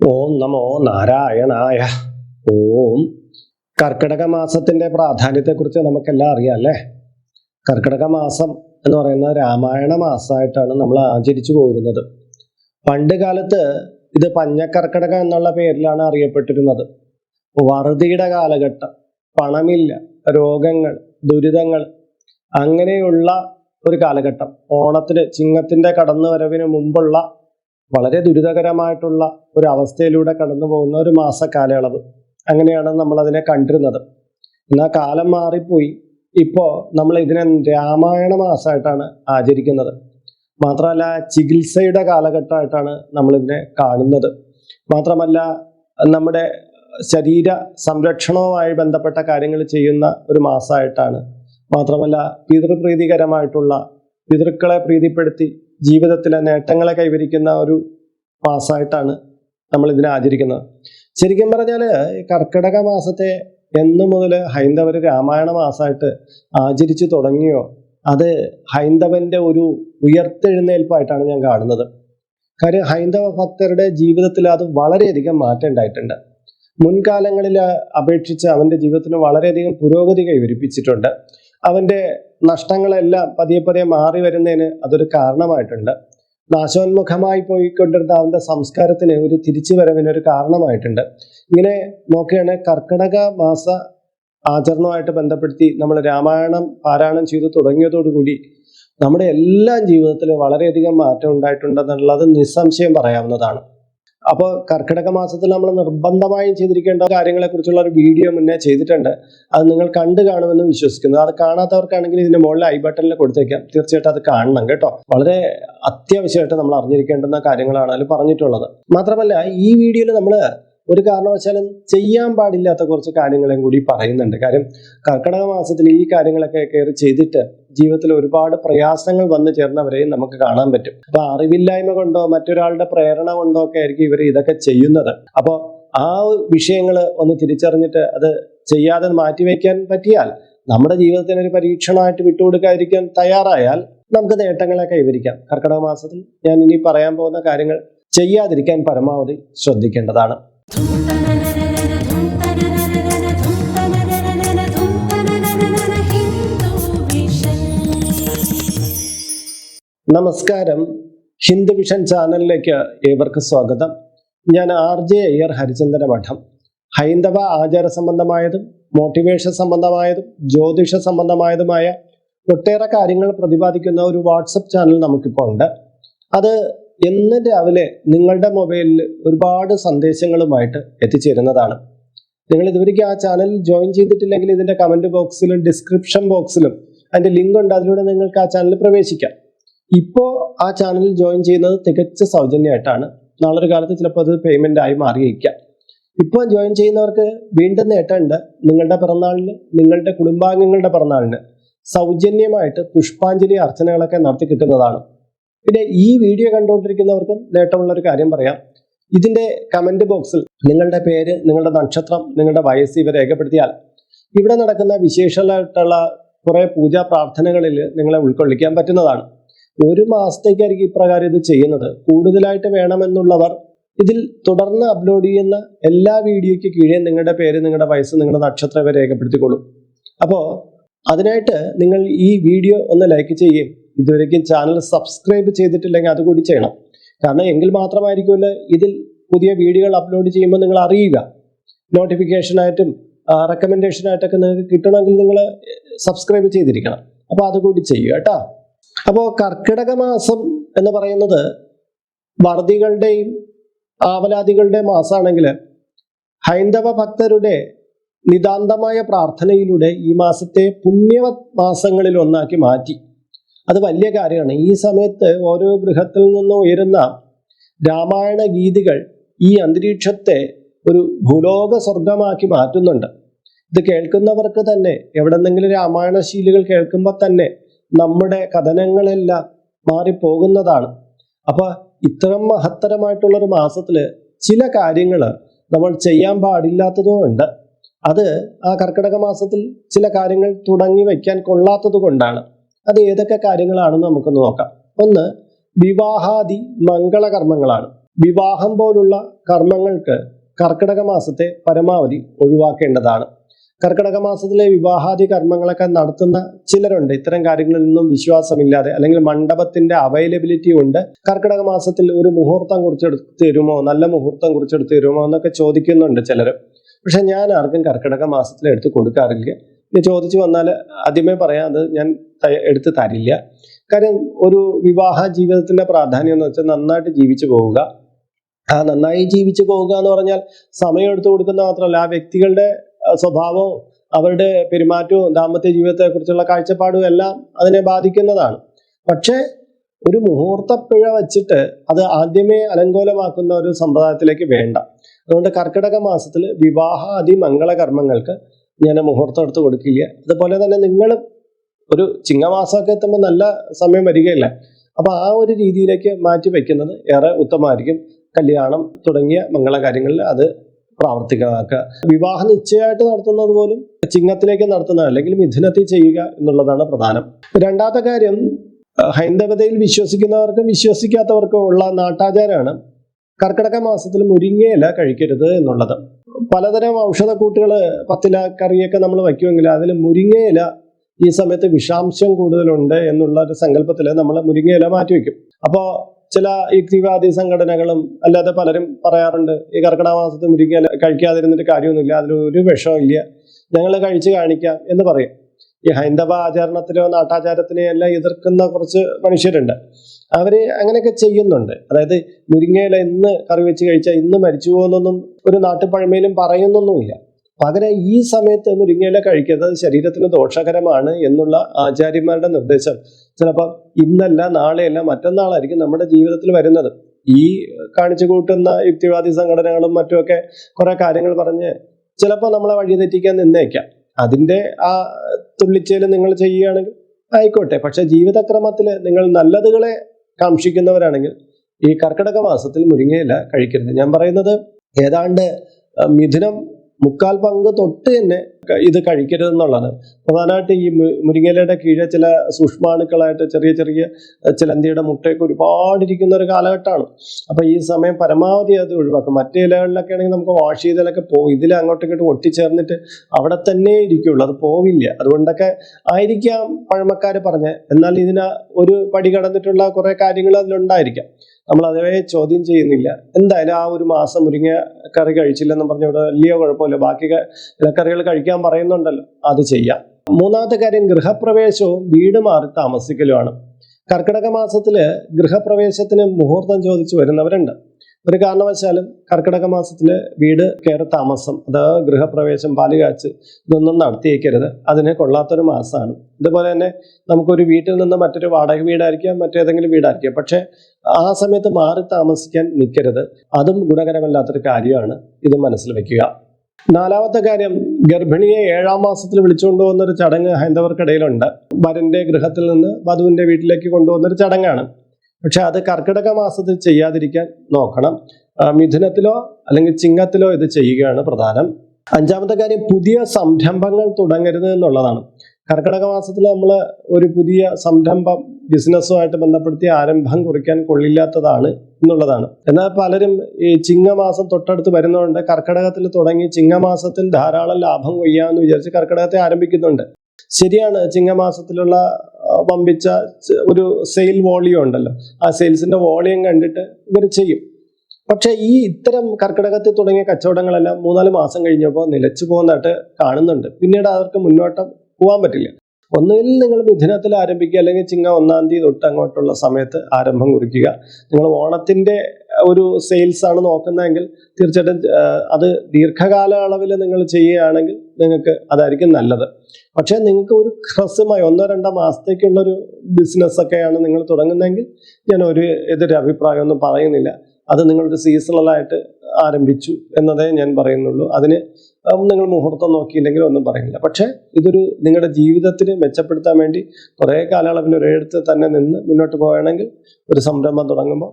ഓം നമോ നാരായണായ. ഓം. കർക്കിടക മാസത്തിന്റെ പ്രാധാന്യത്തെക്കുറിച്ച് നമുക്കെല്ലാം അറിയാം അല്ലേ? കർക്കിടക മാസം എന്ന് പറയുന്ന രാമായണ മാസമായിട്ടാണ് നമ്മൾ ആചരിച്ചു പോകുന്നത് പണ്ട് കാലത്ത് ഇത് പഞ്ഞക്കർക്കിടക എന്നുള്ള പേരിലാണ് അറിയപ്പെട്ടിരുന്നത്. വറുതിയുടെ കാലഘട്ടം പണമില്ല രോഗങ്ങൾ ദുരിതങ്ങൾ അങ്ങനെയുള്ള ഒരു കാലഘട്ടം. ഓണത്തിന് ചിങ്ങത്തിന്റെ കടന്നുവരവിന് മുമ്പുള്ള വളരെ ദുരിതകരമായിട്ടുള്ള ഒരു അവസ്ഥയിലൂടെ കടന്നു പോകുന്ന ഒരു മാസ കാലയളവ് അങ്ങനെയാണ് നമ്മൾ അതിനെ കണ്ടിരുന്നത്. എന്നാൽ കാലം മാറിപ്പോയി. ഇപ്പോൾ നമ്മൾ ഇതിനെ രാമായണ മാസമായിട്ടാണ് ആചരിക്കുന്നത്. മാത്രമല്ല ചികിത്സയുടെ കാലഘട്ടമായിട്ടാണ് നമ്മൾ ഇതിനെ കാണുന്നത്. മാത്രമല്ല നമ്മുടെ ശരീര സംരക്ഷണവുമായി ബന്ധപ്പെട്ട കാര്യങ്ങൾ ചെയ്യുന്ന ഒരു മാസമായിട്ടാണ്. മാത്രമല്ല പിതൃപ്രീതികരമായിട്ടുള്ള പിതൃക്കളെ പ്രീതിപ്പെടുത്തി ജീവിതത്തിലെ നേട്ടങ്ങളെ കൈവരിക്കുന്ന ഒരു മാസമായിട്ടാണ് നമ്മൾ ഇതിനെ ആചരിക്കുന്നത്. ശരിക്കും പറഞ്ഞാൽ കർക്കിടക മാസത്തെ എന്നു മുതൽ ഹൈന്ദവർ രാമായണ മാസമായിട്ട് ആചരിച്ചു തുടങ്ങിയോ അത് ഹൈന്ദവന്റെ ഒരു ഉയർത്തെഴുന്നേൽപ്പായിട്ടാണ് ഞാൻ കാണുന്നത്. കാര്യം ഹൈന്ദവ ഭക്തരുടെ ജീവിതത്തിൽ അത് വളരെയധികം മാറ്റം ഉണ്ടായിട്ടുണ്ട്. മുൻകാലങ്ങളിൽ അപേക്ഷിച്ച് അവന്റെ ജീവിതത്തിന് വളരെയധികം പുരോഗതി കൈവരിപ്പിച്ചിട്ടുണ്ട്. അവന്റെ നഷ്ടങ്ങളെല്ലാം പതിയെ പതിയെ മാറി വരുന്നതിന് അതൊരു കാരണമായിട്ടുണ്ട്. നാശോന്മുഖമായി പോയിക്കൊണ്ടിരുന്ന അവന്റെ സംസ്കാരത്തിന് ഒരു തിരിച്ചു വരവിന് ഒരു കാരണമായിട്ടുണ്ട്. ഇങ്ങനെ നോക്കുകയാണ് കർക്കിടക മാസ ആചരണവുമായിട്ട് ബന്ധപ്പെടുത്തി നമ്മൾ രാമായണം പാരായണം ചെയ്തു തുടങ്ങിയതോടുകൂടി നമ്മുടെ എല്ലാ ജീവിതത്തിലും വളരെയധികം മാറ്റം ഉണ്ടായിട്ടുണ്ടെന്നുള്ളത് നിസ്സംശയം പറയാവുന്നതാണ്. അപ്പോൾ കർക്കിടക മാസത്തിൽ നമ്മൾ നിർബന്ധമായും ചെയ്തിരിക്കേണ്ട കാര്യങ്ങളെക്കുറിച്ചുള്ള ഒരു വീഡിയോ മുന്നേ ചെയ്തിട്ടുണ്ട്. അത് നിങ്ങൾ കണ്ടു കാണുമെന്ന് വിശ്വസിക്കുന്നു. അത് കാണാത്തവർക്കാണെങ്കിൽ ഇതിന്റെ മുകളിൽ ഐ ബട്ടണിൽ കൊടുത്തേക്കാം. തീർച്ചയായിട്ടും അത് കാണണം കേട്ടോ. വളരെ അത്യാവശ്യമായിട്ട് നമ്മൾ അറിഞ്ഞിരിക്കേണ്ടുന്ന കാര്യങ്ങളാണ് അതിൽ പറഞ്ഞിട്ടുള്ളത്. മാത്രമല്ല ഈ വീഡിയോയിൽ നമ്മൾ ഒരു കാരണവശാലും ചെയ്യാൻ പാടില്ലാത്ത കുറച്ച് കാര്യങ്ങളും കൂടി പറയുന്നുണ്ട്. കാര്യം കർക്കിടക മാസത്തിൽ ഈ കാര്യങ്ങളൊക്കെ കയറി ചെയ്തിട്ട് ജീവിതത്തിൽ ഒരുപാട് പ്രയാസങ്ങൾ വന്നു ചേർന്നവരെയും നമുക്ക് കാണാൻ പറ്റും. അപ്പൊ അറിവില്ലായ്മ കൊണ്ടോ മറ്റൊരാളുടെ പ്രേരണ കൊണ്ടോ ഒക്കെ ആയിരിക്കും ഇവർ ഇതൊക്കെ ചെയ്യുന്നത്. അപ്പോൾ ആ വിഷയങ്ങൾ ഒന്ന് തിരിച്ചറിഞ്ഞിട്ട് അത് ചെയ്യാതെ മാറ്റിവെക്കാൻ പറ്റിയാൽ നമ്മുടെ ജീവിതത്തിന് ഒരു പരീക്ഷണമായിട്ട് വിട്ടുകൊടുക്കാതിരിക്കാൻ തയ്യാറായാൽ നമുക്ക് നേട്ടങ്ങളെ കൈവരിക്കാം കർക്കിടക മാസത്തിൽ ഞാൻ ഇനി പറയാൻ പോകുന്ന കാര്യങ്ങൾ ചെയ്യാതിരിക്കാൻ പരമാവധി ശ്രദ്ധിക്കേണ്ടതാണ്. നമസ്കാരം. ഹിന്ദു വിഷൻ ചാനലിലേക്ക് ഏവർക്ക് സ്വാഗതം. ഞാൻ ആർ ജെ അയ്യർ ഹരിചന്ദന മഠം. ഹൈന്ദവ ആചാര സംബന്ധമായതും മോട്ടിവേഷൻ സംബന്ധമായതും ജ്യോതിഷ സംബന്ധമായതുമായ ഒട്ടേറെ കാര്യങ്ങൾ പ്രതിപാദിക്കുന്ന ഒരു വാട്സപ്പ് ചാനൽ നമുക്കിപ്പോൾ ഉണ്ട്. അത് എന്ന് രാവിലെ നിങ്ങളുടെ മൊബൈലിൽ ഒരുപാട് സന്ദേശങ്ങളുമായിട്ട് എത്തിച്ചേരുന്നതാണ്. നിങ്ങൾ ഇതുവരെയ്ക്ക് ആ ചാനൽ ജോയിൻ ചെയ്തിട്ടില്ലെങ്കിൽ ഇതിന്റെ കമന്റ് ബോക്സിലും ഡിസ്ക്രിപ്ഷൻ ബോക്സിലും അതിന്റെ ലിങ്ക് ഉണ്ട്. അതിലൂടെ നിങ്ങൾക്ക് ആ ചാനൽ പ്രവേശിക്കാം. ഇപ്പോൾ ആ ചാനലിൽ ജോയിൻ ചെയ്യുന്നത് തികച്ച സൗജന്യമായിട്ടാണ്. നാളൊരു കാലത്ത് ചിലപ്പോൾ അത് പേയ്മെന്റ് ആയി മാറിയിരിക്കാം. ഇപ്പോൾ ജോയിൻ ചെയ്യുന്നവർക്ക് വീണ്ടും നേട്ടമുണ്ട് നിങ്ങളുടെ പിറന്നാളിന് നിങ്ങളുടെ കുടുംബാംഗങ്ങളുടെ പിറന്നാളിന് സൗജന്യമായിട്ട് പുഷ്പാഞ്ജലി അർച്ചനകളൊക്കെ നടത്തി കിട്ടുന്നതാണ്. പിന്നെ ഈ വീഡിയോ കണ്ടുകൊണ്ടിരിക്കുന്നവർക്കും നേട്ടമുള്ള ഒരു കാര്യം പറയാം. ഇതിന്റെ കമന്റ് ബോക്സിൽ നിങ്ങളുടെ പേര് നിങ്ങളുടെ നക്ഷത്രം നിങ്ങളുടെ വയസ്സ് ഇവ രേഖപ്പെടുത്തിയാൽ ഇവിടെ നടക്കുന്ന വിശേഷമായിട്ടുള്ള കുറേ പൂജാ പ്രാർത്ഥനകളിൽ നിങ്ങളെ ഉൾക്കൊള്ളിക്കാൻ പറ്റുന്നതാണ്. ഒരു മാസത്തേക്കായിരിക്കും ഇപ്രകാരം ഇത് ചെയ്യുന്നത്. കൂടുതലായിട്ട് വേണമെന്നുള്ളവർ ഇതിൽ തുടർന്ന് അപ്ലോഡ് ചെയ്യുന്ന എല്ലാ വീഡിയോയ്ക്ക് കീഴേ നിങ്ങളുടെ പേര് നിങ്ങളുടെ വയസ്സ് നിങ്ങളുടെ നക്ഷത്രം ഇവ രേഖപ്പെടുത്തിക്കൊള്ളും. അപ്പോൾ അതിനായിട്ട് നിങ്ങൾ ഈ വീഡിയോ ഒന്ന് ലൈക്ക് ചെയ്യുകയും ഇതുവരേക്കും ചാനൽ സബ്സ്ക്രൈബ് ചെയ്തിട്ടില്ലെങ്കിൽ അതുകൂടി ചെയ്യണം. കാരണം എങ്കിൽ മാത്രമായിരിക്കുമല്ലോ ഇതിൽ പുതിയ വീഡിയോകൾ അപ്ലോഡ് ചെയ്യുമ്പോൾ നിങ്ങൾ അറിയുക. നോട്ടിഫിക്കേഷനായിട്ടും റെക്കമെൻഡേഷനായിട്ടൊക്കെ നിങ്ങൾക്ക് കിട്ടണമെങ്കിൽ നിങ്ങൾ സബ്സ്ക്രൈബ് ചെയ്തിരിക്കണം. അപ്പോൾ അതുകൂടി ചെയ്യുക കേട്ടോ. അപ്പോൾ കർക്കിടക മാസം എന്ന് പറയുന്നത് വറുതികളുടെയും ആവലാദികളുടെയും മാസമാണെങ്കിൽ ഹൈന്ദവ ഭക്തരുടെ നിതാന്തമായ പ്രാർത്ഥനയിലൂടെ ഈ മാസത്തെ പുണ്യ മാസങ്ങളിൽ ഒന്നാക്കി മാറ്റി. അത് വലിയ കാര്യമാണ്. ഈ സമയത്ത് ഓരോ ഗൃഹത്തിൽ നിന്നും ഉയരുന്ന രാമായണ ഗീതികൾ ഈ അന്തരീക്ഷത്തെ ഒരു ഭൂലോക സ്വർഗമാക്കി മാറ്റുന്നുണ്ട്. ഇത് കേൾക്കുന്നവർക്ക് തന്നെ എവിടെന്നെങ്കിലും രാമായണ ശീലുകൾ കേൾക്കുമ്പോൾ തന്നെ നമ്മുടെ കഥനങ്ങളെല്ലാം മാറിപ്പോകുന്നതാണ്. അപ്പൊ ഇത്തരം മഹത്തരമായിട്ടുള്ള ഒരു മാസത്തിൽ ചില കാര്യങ്ങൾ നമ്മൾ ചെയ്യാൻ പാടില്ലാത്തതുകൊണ്ട് അത് ആ കർക്കിടക മാസത്തിൽ ചില കാര്യങ്ങൾ തുടങ്ങി വയ്ക്കാൻ കൊള്ളാത്തത് കൊണ്ടാണ്. അത് ഏതൊക്കെ കാര്യങ്ങളാണെന്ന് നമുക്കൊന്ന് നോക്കാം. ഒന്ന് വിവാഹാദി മംഗളകർമ്മങ്ങളാണ് വിവാഹം പോലുള്ള കർമ്മങ്ങൾക്ക് കർക്കിടക മാസത്തെ പരമാവധി ഒഴിവാക്കേണ്ടതാണ്. കർക്കിടക മാസത്തിലെ വിവാഹാദി കർമ്മങ്ങളൊക്കെ നടത്തുന്ന ചിലരുണ്ട്. ഇത്തരം കാര്യങ്ങളിൽ നിന്നും വിശ്വാസമില്ലാതെ അല്ലെങ്കിൽ മണ്ഡപത്തിന്റെ അവൈലബിലിറ്റി ഉണ്ട്. കർക്കിടക മാസത്തിൽ ഒരു മുഹൂർത്തം കുറിച്ചെടുത്ത് തരുമോ? നല്ല മുഹൂർത്തം കുറിച്ചെടുത്ത് തരുമോ എന്നൊക്കെ ചോദിക്കുന്നുണ്ട് ചിലർ പക്ഷെ ഞാൻ ആർക്കും കർക്കിടക മാസത്തിൽ എടുത്ത് കൊടുക്കാറില്ല. ഇനി ചോദിച്ചു വന്നാൽ ആദ്യമേ പറയാം അത് ഞാൻ എടുത്ത് തരില്ല. കാര്യം ഒരു വിവാഹ ജീവിതത്തിന്റെ പ്രാധാന്യം എന്ന് വെച്ചാൽ നന്നായിട്ട് ജീവിച്ചു പോവുക. ആ നന്നായി ജീവിച്ചു പോവുക എന്ന് പറഞ്ഞാൽ സമയം എടുത്തു കൊടുക്കുന്ന മാത്രമല്ല ആ വ്യക്തികളുടെ സ്വഭാവവും അവരുടെ പെരുമാറ്റവും ദാമ്പത്യ ജീവിതത്തെക്കുറിച്ചുള്ള കാഴ്ചപ്പാടും എല്ലാം അതിനെ ബാധിക്കുന്നതാണ്. പക്ഷേ ഒരു മുഹൂർത്തപ്പിഴ വെച്ചിട്ട് അത് ആദ്യമേ അലങ്കോലമാക്കുന്ന ഒരു സമ്പ്രദായത്തിലേക്ക് വേണ്ട. അതുകൊണ്ട് കർക്കിടക മാസത്തിൽ വിവാഹ അതിമംഗളകർമ്മങ്ങൾക്ക് ഞാൻ മുഹൂർത്തം എടുത്ത് കൊടുക്കില്ല. അതുപോലെ തന്നെ നിങ്ങൾ ഒരു ചിങ്ങമാസമൊക്കെ എത്തുമ്പോൾ നല്ല സമയം വരികയില്ല. അപ്പോൾ ആ ഒരു രീതിയിലേക്ക് മാറ്റി വയ്ക്കുന്നത് ഏറെ ഉത്തമമായിരിക്കും. കല്യാണം തുടങ്ങിയ മംഗളകാര്യങ്ങളിൽ അത് പ്രാവർത്തികമാക്കുക. വിവാഹ നിശ്ചയമായിട്ട് നടത്തുന്നത് പോലും ചിങ്ങത്തിലേക്ക് നടത്തുന്ന അല്ലെങ്കിൽ മിഥുനത്തിൽ ചെയ്യുക എന്നുള്ളതാണ് പ്രധാനം. രണ്ടാമത്തെ കാര്യം ഹൈന്ദവതയിൽ വിശ്വസിക്കുന്നവർക്കും വിശ്വസിക്കാത്തവർക്കും ഉള്ള നാട്ടാചാരമാണ് കർക്കിടക മാസത്തിൽ മുരിങ്ങയില കഴിക്കരുത് എന്നുള്ളത്. പലതരം ഔഷധക്കൂട്ടുകൾ പത്തില കറിയൊക്കെ നമ്മൾ വയ്ക്കുമെങ്കിൽ അതിൽ മുരിങ്ങയില ഈ സമയത്ത് വിഷാംശം കൂടുതലുണ്ട് എന്നുള്ള ഒരു സങ്കല്പത്തിൽ നമ്മൾ മുരിങ്ങയില മാറ്റിവെക്കും. അപ്പോൾ ചില യുക്തിവാദി സംഘടനകളും അല്ലാതെ പലരും പറയാറുണ്ട് ഈ കർക്കിടക മാസത്തിൽ മുരിങ്ങയില കഴിക്കാതിരുന്നിട്ട് കാര്യമൊന്നുമില്ല അതിലൊരു ഇല്ല. ഞങ്ങൾ കഴിച്ച് കാണിക്കാം എന്ന് പറയും. ഈ ഹൈന്ദവ ആചരണത്തിലോ നാട്ടാചാരത്തിനെയോ എല്ലാം എതിർക്കുന്ന കുറച്ച് മനുഷ്യരുണ്ട്. അവർ അങ്ങനെയൊക്കെ ചെയ്യുന്നുണ്ട്. അതായത് മുരിങ്ങയില ഇന്ന് കറി വെച്ച് കഴിച്ചാൽ ഇന്ന് മരിച്ചു പോകുന്നൊന്നും ഒരു നാട്ടുപഴമയിലും പറയുന്നൊന്നുമില്ല. പകരം ഈ സമയത്ത് മുരിങ്ങയില കഴിക്കുന്നത് ശരീരത്തിന് ദോഷകരമാണ് എന്നുള്ള ആചാര്യന്മാരുടെ നിർദ്ദേശം. ചിലപ്പോൾ ഇന്നല്ല നാളെയല്ല മറ്റന്നാളായിരിക്കും നമ്മുടെ ജീവിതത്തിൽ വരുന്നത്. ഈ കാണിച്ചു കൂട്ടുന്ന യുക്തിവാദി സംഘടനകളും മറ്റുമൊക്കെ കുറെ കാര്യങ്ങൾ പറഞ്ഞ് ചിലപ്പോൾ നമ്മളെ വഴി തെറ്റിക്കാൻ നിന്നേക്കാം. അതിന്റെ ആ തുള്ളിച്ചേൽ നിങ്ങൾ ചെയ്യുകയാണെങ്കിൽ ആയിക്കോട്ടെ. പക്ഷെ ജീവിതക്രമത്തിൽ നിങ്ങൾ നല്ലതുകളെ കാക്ഷിക്കുന്നവരാണെങ്കിൽ ഈ കർക്കിടക മാസത്തിൽ മുരിങ്ങയില കഴിക്കരുത്. ഞാൻ പറയുന്നത് ഏതാണ്ട് മിഥുനം മുക്കാൽ പങ്ക് തൊട്ട് തന്നെ ഇത് കഴിക്കരുത് എന്നുള്ളതാണ് പ്രധാനമായിട്ട് ഈ മുരിങ്ങലയുടെ കീഴെ ചില സൂക്ഷ്മാണുക്കളായിട്ട് ചെറിയ ചെറിയ ചിലന്തിയുടെ മുട്ടയൊക്കെ ഒരുപാട് ഇരിക്കുന്ന ഒരു കാലഘട്ടമാണ്. അപ്പൊ ഈ സമയം പരമാവധി അത് ഒഴിവാക്കും. മറ്റു ഇലകളിലൊക്കെ ആണെങ്കിൽ നമുക്ക് വാഷ് ചെയ്തലൊക്കെ പോകും. ഇതിൽ അങ്ങോട്ടും ഇങ്ങോട്ടും ഒട്ടിച്ചേർന്നിട്ട് അവിടെ തന്നെ ഇരിക്കുള്ളൂ. അത് പോവില്ല. അതുകൊണ്ടൊക്കെ ആയിരിക്കാം പഴമക്കാർ പറഞ്ഞ് എന്നാൽ ഇതിന് ഒരു പടി കടന്നിട്ടുള്ള കുറെ കാര്യങ്ങൾ അതിലുണ്ടായിരിക്കാം. നമ്മൾ അതേ ചോദ്യം ചെയ്യുന്നില്ല. എന്തായാലും ആ ഒരു മാസം മുരിങ്ങ കറി കഴിച്ചില്ലെന്നും പറഞ്ഞ ഇവിടെ വലിയ കുഴപ്പമില്ല. ബാക്കി ക- ഇലക്കറികൾ കഴിക്കാൻ പറയുന്നുണ്ടല്ലോ. അത് ചെയ്യാം. മൂന്നാമത്തെ കാര്യം ഗൃഹപ്രവേശവും വീട് മാറി താമസിക്കലുമാണ്. കർക്കിടക മാസത്തിൽ ഗൃഹപ്രവേശത്തിന് മുഹൂർത്തം ചോദിച്ചു വരുന്നവരുണ്ട്. ഒരു കാരണവശാലും കർക്കിടക മാസത്തിൽ വീട് കയറി താമസം അത് ഗൃഹപ്രവേശം പാലുകാച്ച് ഇതൊന്നും നടത്തിയേക്കരുത്. അതിനെ കൊള്ളാത്തൊരു മാസമാണ് ഇതുപോലെ തന്നെ നമുക്കൊരു വീട്ടിൽ നിന്ന് മറ്റൊരു വാടക വീടായിരിക്കാം മറ്റേതെങ്കിലും വീടായിരിക്കാം. പക്ഷെ ആ സമയത്ത് മാറി താമസിക്കാൻ നിൽക്കരുത് അതും ഗുണകരമല്ലാത്തൊരു കാര്യമാണ്. ഇത് മനസ്സിൽ വെക്കുക. നാലാമത്തെ കാര്യം ഗർഭിണിയെ ഏഴാം മാസത്തിൽ വിളിച്ചുകൊണ്ടു പോകുന്ന ഒരു ചടങ്ങ് ഹൈന്ദവർക്കിടയിലുണ്ട്. വരന്റെ ഗൃഹത്തിൽ നിന്ന് വധുവിന്റെ വീട്ടിലേക്ക് കൊണ്ടുപോകുന്ന ഒരു ചടങ്ങാണ്. പക്ഷെ അത് കർക്കിടക മാസത്തിൽ ചെയ്യാതിരിക്കാൻ നോക്കണം. മിഥുനത്തിലോ അല്ലെങ്കിൽ ചിങ്ങത്തിലോ ഇത് ചെയ്യുകയാണ് പ്രധാനം. അഞ്ചാമത്തെ കാര്യം പുതിയ സംരംഭങ്ങൾ തുടങ്ങരുത് എന്നുള്ളതാണ്. കർക്കിടക മാസത്തിൽ നമ്മൾ ഒരു പുതിയ സംരംഭം ബിസിനസ്സുമായിട്ട് ബന്ധപ്പെടുത്തി ആരംഭം കുറിക്കാൻ കൊള്ളില്ലാത്തതാണ് എന്നുള്ളതാണ്. എന്നാൽ പലരും ഈ ചിങ്ങമാസം തൊട്ടടുത്ത് വരുന്നതുകൊണ്ട് കർക്കിടകത്തിൽ തുടങ്ങി ചിങ്ങമാസത്തിൽ ധാരാളം ലാഭം കൊയ്യാമെന്ന് വിചാരിച്ച് കർക്കിടകത്തെ ആരംഭിക്കുന്നുണ്ട്. ശരിയാണ് ചിങ്ങമാസത്തിലുള്ള പമ്പിച്ച ഒരു സെയിൽ വോളിയം ഉണ്ടല്ലോ. ആ സെയിൽസിന്റെ വോളിയം കണ്ടിട്ട് ഇവർ ചെയ്യും. പക്ഷേ ഈ ഇത്തരം കർക്കിടകത്തിൽ തുടങ്ങിയ കച്ചവടങ്ങളെല്ലാം മൂന്നാൽ മാസം കഴിഞ്ഞപ്പോൾ നിലച്ചു പോകുന്നതായിട്ട് കാണുന്നുണ്ട്. പിന്നീട് അവർക്ക് മുന്നോട്ട് പോകാൻ പറ്റില്ല. ഒന്നുകിൽ നിങ്ങൾ മിഥുനത്തിൽ ആരംഭിക്കുക അല്ലെങ്കിൽ ചിങ്ങ ഒന്നാം തീയതി തൊട്ട് അങ്ങോട്ടുള്ള സമയത്ത് ആരംഭം കുറിക്കുക. നിങ്ങൾ ഓണത്തിന്റെ ഒരു സെയിൽസ് ആണ് നോക്കുന്നതെങ്കിൽ തീർച്ചയായിട്ടും അത് ദീർഘകാല അളവിൽ നിങ്ങൾ ചെയ്യുകയാണെങ്കിൽ നിങ്ങൾക്ക് അതായിരിക്കും നല്ലത്. പക്ഷേ നിങ്ങൾക്ക് ഒരു ഹ്രസ്വമായി ഒന്നോ രണ്ടോ മാസത്തേക്കുള്ള ഒരു ബിസിനസ് നിങ്ങൾ തുടങ്ങുന്നതെങ്കിൽ ഞാൻ ഒരു എതിരെ അഭിപ്രായമൊന്നും പറയുന്നില്ല. അത് നിങ്ങളൊരു സീസണലായിട്ട് ആരംഭിച്ചു എന്നതേ ഞാൻ പറയുന്നുള്ളൂ. അതിന് നിങ്ങൾ മുഹൂർത്തം നോക്കിയില്ലെങ്കിൽ ഒന്നും പറയുന്നില്ല. പക്ഷേ ഇതൊരു നിങ്ങളുടെ ജീവിതത്തിന് മെച്ചപ്പെടുത്താൻ വേണ്ടി കുറേ കാലയളവിൽ ഒരിടത്ത് തന്നെ നിന്ന് മുന്നോട്ട് പോവുകയാണെങ്കിൽ ഒരു സംരംഭം തുടങ്ങുമ്പോൾ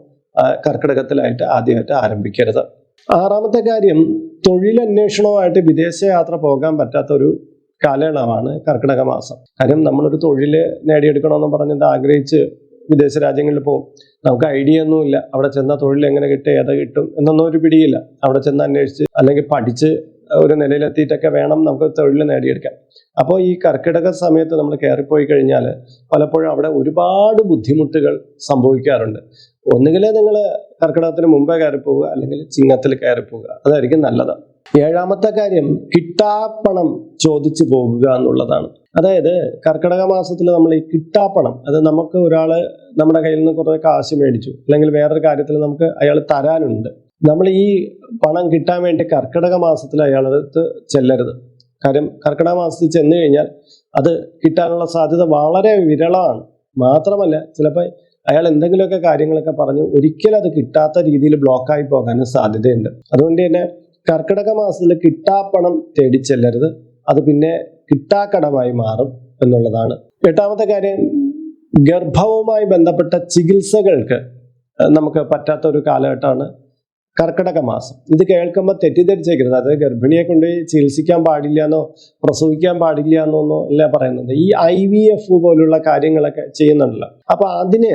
കർക്കിടകത്തിലായിട്ട് ആദ്യമായിട്ട് ആരംഭിക്കരുത്. ആറാമത്തെ കാര്യം തൊഴിലന്വേഷണവുമായിട്ട് വിദേശ യാത്ര പോകാൻ പറ്റാത്ത ഒരു കാലയളവാണ് കർക്കിടക മാസം. കാര്യം നമ്മളൊരു തൊഴിൽ നേടിയെടുക്കണമെന്ന് പറഞ്ഞിട്ട് ആഗ്രഹിച്ച് വിദേശ രാജ്യങ്ങളിൽ പോകും. നമുക്ക് ഐഡിയ ഒന്നുമില്ല അവിടെ ചെന്ന തൊഴിൽ എങ്ങനെ കിട്ടും ഏതാ കിട്ടും എന്നൊന്നും ഒരു പിടിയില്ല. അവിടെ ചെന്ന് അന്വേഷിച്ച് അല്ലെങ്കിൽ പഠിച്ച് ഒരു നിലയിലെത്തിയിട്ടൊക്കെ വേണം നമുക്ക് തൊഴിൽ നേടിയെടുക്കാൻ. അപ്പോൾ ഈ കർക്കിടക സമയത്ത് നമ്മൾ കയറിപ്പോയി കഴിഞ്ഞാൽ പലപ്പോഴും അവിടെ ഒരുപാട് ബുദ്ധിമുട്ടുകൾ സംഭവിക്കാറുണ്ട്. ഒന്നുകിൽ നിങ്ങൾ കർക്കിടകത്തിന് മുമ്പേ കയറിപ്പോവുക പോവുക അല്ലെങ്കിൽ ചിങ്ങത്തിൽ കയറിപ്പോവുക. പോവുക അതായിരിക്കും നല്ലത്. ഏഴാമത്തെ കാര്യം കിട്ടാപ്പണം ചോദിച്ചു പോകുക എന്നുള്ളതാണ്. അതായത് കർക്കിടക മാസത്തിൽ നമ്മൾ ഈ കിട്ടാപ്പണം അത് നമുക്ക് ഒരാൾ നമ്മുടെ കയ്യിൽ നിന്ന് കുറേ കാശ് മേടിച്ചു അല്ലെങ്കിൽ വേറൊരു കാര്യത്തിൽ നമുക്ക് അയാൾ തരാനുണ്ട്. നമ്മൾ ഈ പണം കിട്ടാൻ വേണ്ടി കർക്കിടക മാസത്തിൽ അയാളടുത്ത് ചെല്ലരുത്. കാര്യം കർക്കിടക മാസത്തിൽ ചെന്ന് കഴിഞ്ഞാൽ അത് കിട്ടാനുള്ള സാധ്യത വളരെ വിരളമാണ്. മാത്രമല്ല ചിലപ്പോൾ അയാൾ എന്തെങ്കിലുമൊക്കെ കാര്യങ്ങളൊക്കെ പറഞ്ഞ് ഒരിക്കലും അത് കിട്ടാത്ത രീതിയിൽ ബ്ലോക്കായി പോകാനും സാധ്യതയുണ്ട്. അതുകൊണ്ട് തന്നെ കർക്കിടക മാസത്തിൽ കിട്ടാ പണം തേടി ചെല്ലരുത്. അത് പിന്നെ കിട്ടാക്കടമായി മാറും എന്നുള്ളതാണ്. എട്ടാമത്തെ കാര്യം ഗർഭവുമായി ബന്ധപ്പെട്ട ചികിത്സകൾക്ക് നമുക്ക് പറ്റാത്ത ഒരു കാലഘട്ടമാണ് കർക്കിടക മാസം. ഇത് കേൾക്കുമ്പോൾ തെറ്റിദ്ധരിച്ചേക്കരുത്. അതായത് ഗർഭിണിയെ കൊണ്ട് ചികിത്സിക്കാൻ പാടില്ല എന്നോ പ്രസവിക്കാൻ പാടില്ല എന്നോന്നോ അല്ല പറയുന്നത്. ഈ ഐ വി എഫ് പോലുള്ള കാര്യങ്ങളൊക്കെ ചെയ്യുന്നുണ്ടല്ലോ. അപ്പൊ അതിന്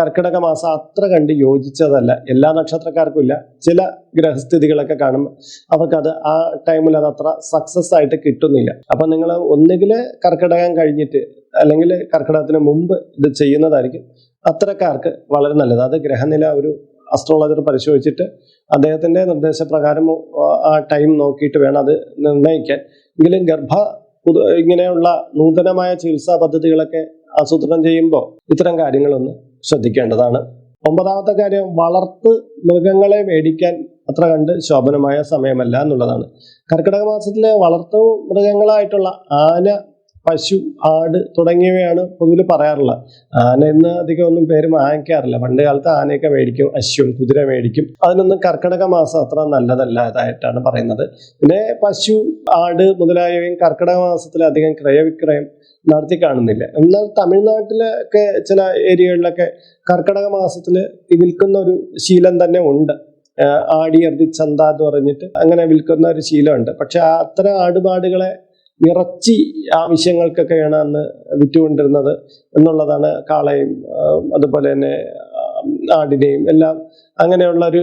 കർക്കിടക മാസം അത്ര കണ്ട് യോജിച്ചതല്ല. എല്ലാ നക്ഷത്രക്കാർക്കും ഇല്ല. ചില ഗ്രഹസ്ഥിതികളൊക്കെ കാണുമ്പോൾ അവർക്കത് ആ ടൈമിൽ അത് അത്ര സക്സസ് ആയിട്ട് കിട്ടുന്നില്ല. അപ്പൊ നിങ്ങൾ ഒന്നുകിൽ കർക്കിടകം കഴിഞ്ഞിട്ട് അല്ലെങ്കിൽ കർക്കിടകത്തിന് മുമ്പ് ഇത് ചെയ്യുന്നതായിരിക്കും. അത്രക്കാർക്ക് വളരെ നല്ലത്. അത് ഗ്രഹനില ഒരു അസ്ട്രോളജർ പരിശോധിച്ചിട്ട് അദ്ദേഹത്തിന്റെ നിർദ്ദേശപ്രകാരം ആ ടൈം നോക്കിയിട്ട് വേണം അത് നിർണയിക്കാൻ. എങ്കിലും ഗർഭ ഇങ്ങനെയുള്ള നൂതനമായ ചികിത്സാ പദ്ധതികളൊക്കെ ആസൂത്രണം ചെയ്യുമ്പോൾ ഇത്തരം കാര്യങ്ങളൊന്ന് ശ്രദ്ധിക്കേണ്ടതാണ്. ഒമ്പതാമത്തെ കാര്യം വളർത്ത് മൃഗങ്ങളെ മേടിക്കാൻ അത്ര കണ്ട് ശോഭനമായ സമയമല്ല എന്നുള്ളതാണ്. കർക്കിടക മാസത്തിലെ വളർത്തു മൃഗങ്ങളായിട്ടുള്ള ആന പശു ആട് തുടങ്ങിയവയാണ് പൊതുവിൽ പറയാറുള്ളത്. ആന എന്ന് അധികം ഒന്നും പേര് വാങ്ങിക്കാറില്ല. പണ്ട് കാലത്ത് ആനയൊക്കെ മേടിക്കും അശ്വം കുതിര മേടിക്കും. അതിനൊന്നും കർക്കിടക മാസം അത്ര നല്ലതല്ലാതായിട്ടാണ് പറയുന്നത്. പിന്നെ പശു ആട് മുതലായവയും കർക്കിടക മാസത്തിൽ അധികം ക്രയവിക്രയം നടത്തി കാണുന്നില്ല. എന്നാൽ തമിഴ്നാട്ടിലൊക്കെ ചില ഏരിയകളിലൊക്കെ കർക്കിടക മാസത്തിൽ വിൽക്കുന്ന ഒരു ശീലം തന്നെ ഉണ്ട്. ആടിയർതി ചന്ത എന്ന് പറഞ്ഞിട്ട് അങ്ങനെ വിൽക്കുന്ന ഒരു ശീലമുണ്ട്. പക്ഷെ അത്തരം ആടുപാടുകളെ ഇറച്ചി ആവശ്യങ്ങൾക്കൊക്കെയാണ് അന്ന് വിറ്റുകൊണ്ടിരുന്നത് എന്നുള്ളതാണ് കാളയും അതുപോലെ തന്നെ ആടിനെയും എല്ലാം അങ്ങനെയുള്ള ഒരു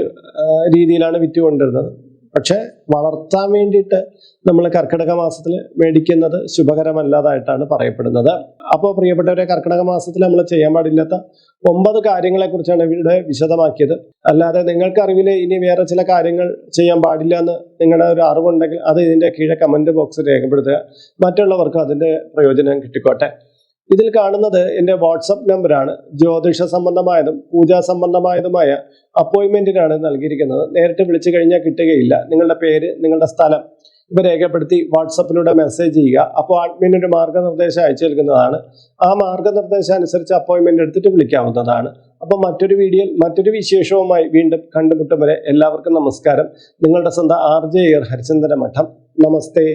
രീതിയിലാണ് വിറ്റുകൊണ്ടിരുന്നത്. പക്ഷെ വളർത്താൻ വേണ്ടിയിട്ട് നമ്മൾ കർക്കിടക മാസത്തിൽ മേടിക്കുന്നത് ശുഭകരമല്ലാതായിട്ടാണ് പറയപ്പെടുന്നത്. അപ്പോൾ പ്രിയപ്പെട്ടവരെ കർക്കിടക മാസത്തിൽ നമ്മൾ ചെയ്യാൻ പാടില്ലാത്ത ഒമ്പത് കാര്യങ്ങളെക്കുറിച്ചാണ് ഇവിടെ വിശദമാക്കിയത്. അല്ലാതെ നിങ്ങൾക്ക് അറിവിൽ ഇനി വേറെ ചില കാര്യങ്ങൾ ചെയ്യാൻ പാടില്ല എന്ന് നിങ്ങളുടെ ഒരു അറിവുണ്ടെങ്കിൽ അത് ഇതിന്റെ കീഴെ കമന്റ് ബോക്സിൽ രേഖപ്പെടുത്തുക. മറ്റുള്ളവർക്ക് അതിന്റെ പ്രയോജനം കിട്ടിക്കോട്ടെ. ഇതിൽ കാണുന്നത് എന്റെ വാട്സപ്പ് നമ്പറാണ്. ജ്യോതിഷ സംബന്ധമായതും പൂജാ സംബന്ധമായതുമായ അപ്പോയിൻമെന്റിനാണ് നൽകിയിരിക്കുന്നത്. നേരിട്ട് വിളിച്ചു കഴിഞ്ഞാൽ കിട്ടുകയില്ല. നിങ്ങളുടെ പേര് നിങ്ങളുടെ സ്ഥലം ഇവ രേഖപ്പെടുത്തി വാട്സപ്പിലൂടെ മെസ്സേജ് ചെയ്യുക. അപ്പോൾ അഡ്മിൻ ഒരു മാർഗനിർദ്ദേശം അയച്ചു നൽകുന്നതാണ്. ആ മാർഗനിർദ്ദേശം അനുസരിച്ച് അപ്പോയിൻമെന്റ് എടുത്തിട്ട് വിളിക്കാവുന്നതാണ്. അപ്പോൾ മറ്റൊരു വീഡിയോയിൽ മറ്റൊരു വിശേഷവുമായി വീണ്ടും കണ്ടുമുട്ടും വരെ എല്ലാവർക്കും നമസ്കാരം. നിങ്ങളുടെ സ്വന്തം ആർ ജെ ഹരിചന്ദ്ര മഠം നമസ്തേ.